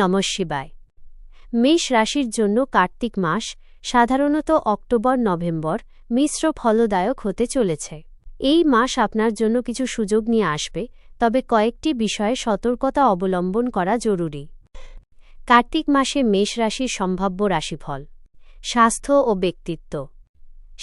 নমঃ শিবায়। মেষ রাশির জন্য কার্তিক মাস সাধারণত অক্টোবর, নভেম্বর মিশ্র ফলদায়ক হতে চলেছে। এই মাস আপনার জন্য কিছু সুযোগ নিয়ে আসবে, তবে কয়েকটি বিষয়ে সতর্কতা অবলম্বন করা জরুরি। কার্তিক মাসে মেষ রাশির সম্ভাব্য রাশিফল, স্বাস্থ্য ও ব্যক্তিত্ব।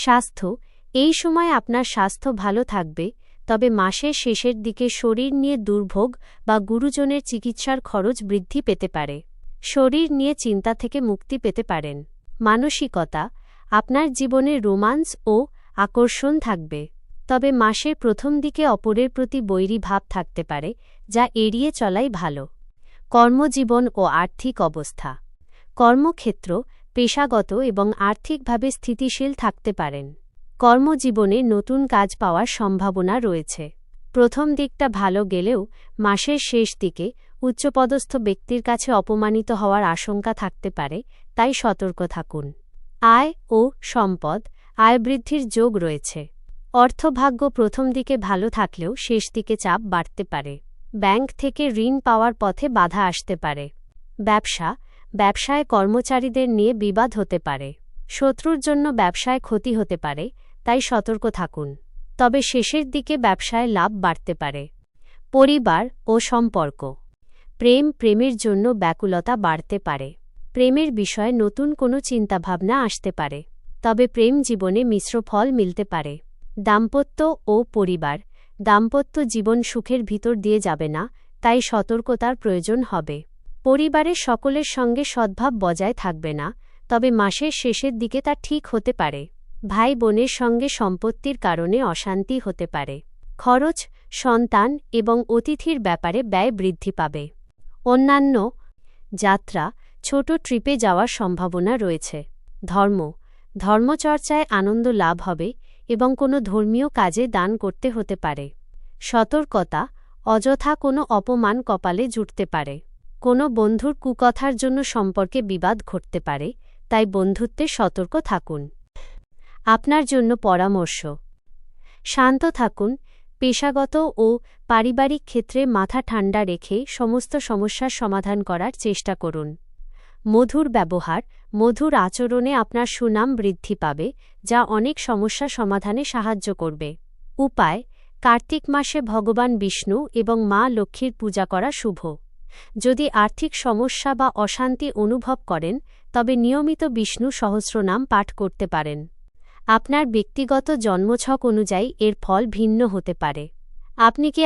স্বাস্থ্য, এই সময় আপনার স্বাস্থ্য ভালো থাকবে তবে মাসের শেষের দিকে শরীর নিয়ে দুর্ভোগ বা গুরুজনের চিকিৎসার খরচ বৃদ্ধি পেতে পারে। শরীর নিয়ে চিন্তা থেকে মুক্তি পেতে পারেন। মানসিকতা, আপনার জীবনে রোমান্স ও আকর্ষণ থাকবে। তবে মাসের প্রথম দিকে অপরের প্রতি বৈরী ভাব থাকতে পারে, যা এড়িয়ে চলাই ভালো। কর্মজীবন ও আর্থিক অবস্থা। কর্মক্ষেত্র পেশাগত এবং আর্থিকভাবে স্থিতিশীল থাকতে পারেন। কর্মজীবনে নতুন কাজ পাওয়ার সম্ভাবনা রয়েছে। প্রথম দিকটা ভালো গেলেও মাসের শেষ দিকে উচ্চপদস্থ ব্যক্তির কাছে অপমানিত হওয়ার আশঙ্কা থাকতে পারে, তাই সতর্ক থাকুন। আয় ও সম্পদ, আয় বৃদ্ধির যোগ রয়েছে। অর্থভাগ্য প্রথম দিকে ভালো থাকলেও শেষ দিকে চাপ বাড়তে পারে। ব্যাংক থেকে ঋণ পাওয়ার পথে বাধা আসতে পারে। ব্যবসা, ব্যবসায় কর্মচারীদের নিয়ে বিবাদ হতে পারে। শত্রুর জন্য ব্যবসায় ক্ষতি হতে পারে, তাই সতর্ক থাকুন। তবে শেষের দিকে ব্যবসায় লাভ বাড়তে পারে। পরিবার ও সম্পর্ক। প্রেম প্রেমের জন্য ব্যাকুলতা বাড়তে পারে। প্রেমের বিষয়ে নতুন কোনো চিন্তাভাবনা আসতে পারে। তবে প্রেম জীবনে মিশ্র ফল মিলতে পারে। দাম্পত্য ও পরিবার। দাম্পত্য জীবন সুখের ভিতর দিয়ে যাবে না, তাই সতর্কতার প্রয়োজন হবে। পরিবারের সকলের সঙ্গে সদ্ভাব বজায় থাকবে না তবে মাসের শেষের দিকে তা ঠিক হতে পারে। ভাই বোনের সঙ্গে সম্পত্তির কারণে অশান্তি হতে পারে। খরচ, সন্তান এবং অতিথির ব্যাপারে ব্যয় বৃদ্ধি পাবে। অন্যান্য যাত্রা, ছোট ট্রিপে যাওয়ার সম্ভাবনা রয়েছে। ধর্ম, ধর্মচর্চায় আনন্দ লাভ হবে এবং কোনো ধর্মীয় কাজে দান করতে হতে পারে। সতর্কতা, অযথা কোনো অপমান কপালে জুটতে পারে। কোনো বন্ধুর কুকথার জন্য সম্পর্কে বিবাদ ঘটতে পারে তাই বন্ধুত্বে সতর্ক থাকুন। আপনার জন্য পরামর্শ। শান্ত থাকুন, পেশাগত ও পারিবারিক ক্ষেত্রে মাথা ঠান্ডা রেখে সমস্ত সমস্যার সমাধান করার চেষ্টা করুন। মধুর ব্যবহার, মধুর আচরণে আপনার সুনাম বৃদ্ধি পাবে, যা অনেক সমস্যা সমাধানে সাহায্য করবে। উপায়, কার্তিক মাসে ভগবান বিষ্ণু এবং মা লক্ষ্মীর পূজা করা শুভ। যদি আর্থিক সমস্যা বা অশান্তি অনুভব করেন, তবে নিয়মিত বিষ্ণু সহস্রনাম পাঠ করতে পারেন। আপনার ব্যক্তিগত জন্মছক অনুযায়ী এর ফল ভিন্ন হতে পারে। আপনি কি